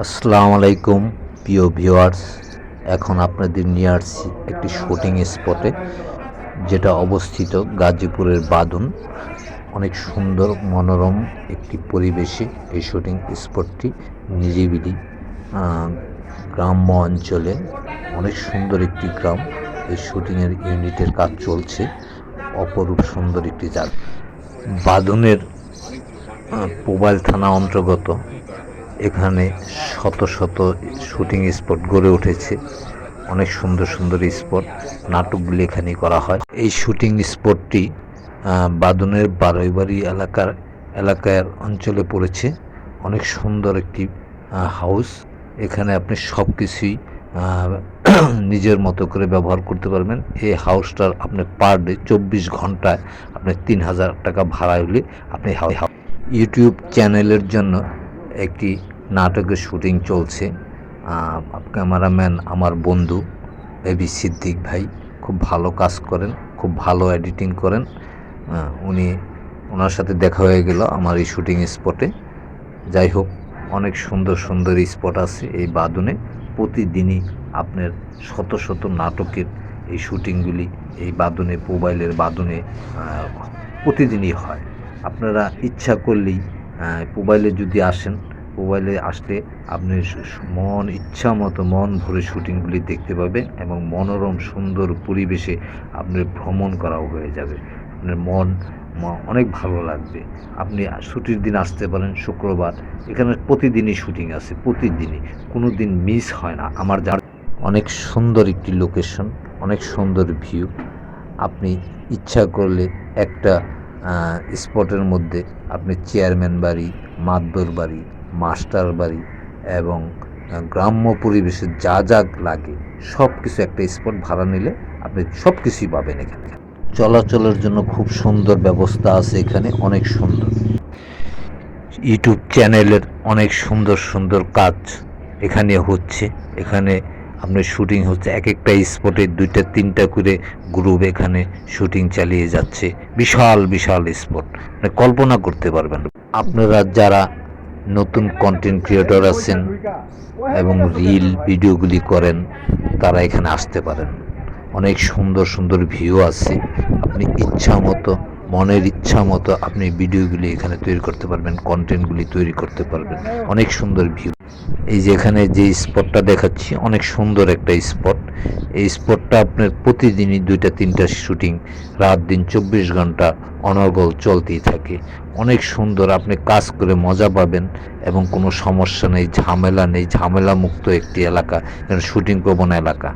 আসসালামু আলাইকুম প্রিয় ভিউয়ার্স। এখন আপনাদের নিয়ে আসছি একটি শুটিং স্পটে, যেটা অবস্থিত গাজীপুরের বাদুন। অনেক সুন্দর, মনোরম একটি পরিবেশে এই শুটিং স্পটটি নিরিবিলি গ্রাম্য অঞ্চলে অনেক সুন্দর একটি গ্রাম। এই শুটিংয়ের ইউনিটের কাজ চলছে অপরূপ সুন্দর একটি জায়গা। বাদুনের পোবাইল থানা অন্তর্গত এখানে শত শত শুটিং স্পট গড়ে উঠেছে। অনেক সুন্দর সুন্দর স্পট নাটকগুলি এখানে করা হয়। এই শুটিং স্পটটি বাদনের বারৈবাড়ি এলাকার এলাকার অঞ্চলে পড়েছে। অনেক সুন্দর একটি হাউস এখানে আপনি সব কিছুই নিজের মতো করে ব্যবহার করতে পারবেন। এই হাউসটার আপনি পার ডে চব্বিশ ঘন্টায় আপনি তিন হাজার টাকা ভাড়া হলে আপনি ইউটিউব চ্যানেলের জন্য একটি নাটকের শুটিং চলছে। ক্যামেরাম্যান আমার বন্ধু এবি সিদ্দিক ভাই, খুব ভালো কাজ করেন, খুব ভালো এডিটিং করেন। উনি ওনার সাথে দেখা হয়ে গেল আমার এই শুটিং স্পটে। যাই হোক, অনেক সুন্দর সুন্দর স্পট আছে এই বাদনে। প্রতিদিনই আপনার শত শত নাটকের এই শুটিংগুলি এই বাদনে, মোবাইলের বাদনে প্রতিদিনই হয়। আপনারা ইচ্ছা করলেই মোবাইলে যদি আসেন মোবাইলে আসলে আপনি মন, ইচ্ছা মতো মন ভরে শুটিংগুলি দেখতে পাবেন এবং মনোরম, সুন্দর পরিবেশে আপনার ভ্রমণ করাও হয়ে যাবে। আপনার মন অনেক ভালো লাগবে। আপনি ছুটির দিন আসতে পারেন শুক্রবার। এখানে প্রতিদিনই শুটিং আছে, প্রতিদিনই। কোনো দিন মিস হয় না। আমার যা অনেক সুন্দর একটি লোকেশন, অনেক সুন্দর ভিউ। আপনি ইচ্ছা করলে একটা স্পটের মধ্যে আপনি চেয়ারম্যান বাড়ি, মাতবর বাড়ি মাস্টার বাড়ি এবং গ্রাম্য পরিবেশে যা যা লাগে সব কিছু একটা স্পট ভাড়া নিলে আপনি সব কিছুই পাবেন এখানে। চলাচলের জন্য খুব সুন্দর ব্যবস্থা আছে এখানে, অনেক সুন্দর। ইউটিউব চ্যানেলের অনেক সুন্দর সুন্দর কাজ এখানে হচ্ছে। এখানে আপনার শুটিং হচ্ছে এক একটা স্পটে দুইটা, তিনটা করে গ্রুপ এখানে শুটিং চালিয়ে যাচ্ছে। বিশাল বিশাল স্পট মানে কল্পনা করতে পারবেন। আপনারা যারা নতুন কন্টেন্ট ক্রিয়েটর আছেন এবং রিল ভিডিওগুলি করেন, তারা এখানে আসতে পারেন। অনেক সুন্দর সুন্দর ভিউ আছে। আপনি ইচ্ছা মতো মনের ইচ্ছা মতো আপনি ভিডিওগুলি এখানে তৈরি করতে পারবেন কন্টেন্টগুলি তৈরি করতে পারবেন। অনেক সুন্দর ভিউ এই যে এখানে যে স্পটটা দেখাচ্ছি, অনেক সুন্দর একটা স্পট এই স্পটটা আপনার প্রতিদিনই দুইটা, তিনটা শুটিং রাত দিন চব্বিশ ঘণ্টা অনর্গল চলতেই থাকে। অনেক সুন্দর, আপনি কাজ করে মজা পাবেন এবং কোনো সমস্যা নেই, ঝামেলা নেই। ঝামেলা মুক্ত একটি এলাকা শুটিং প্রবণ এলাকা।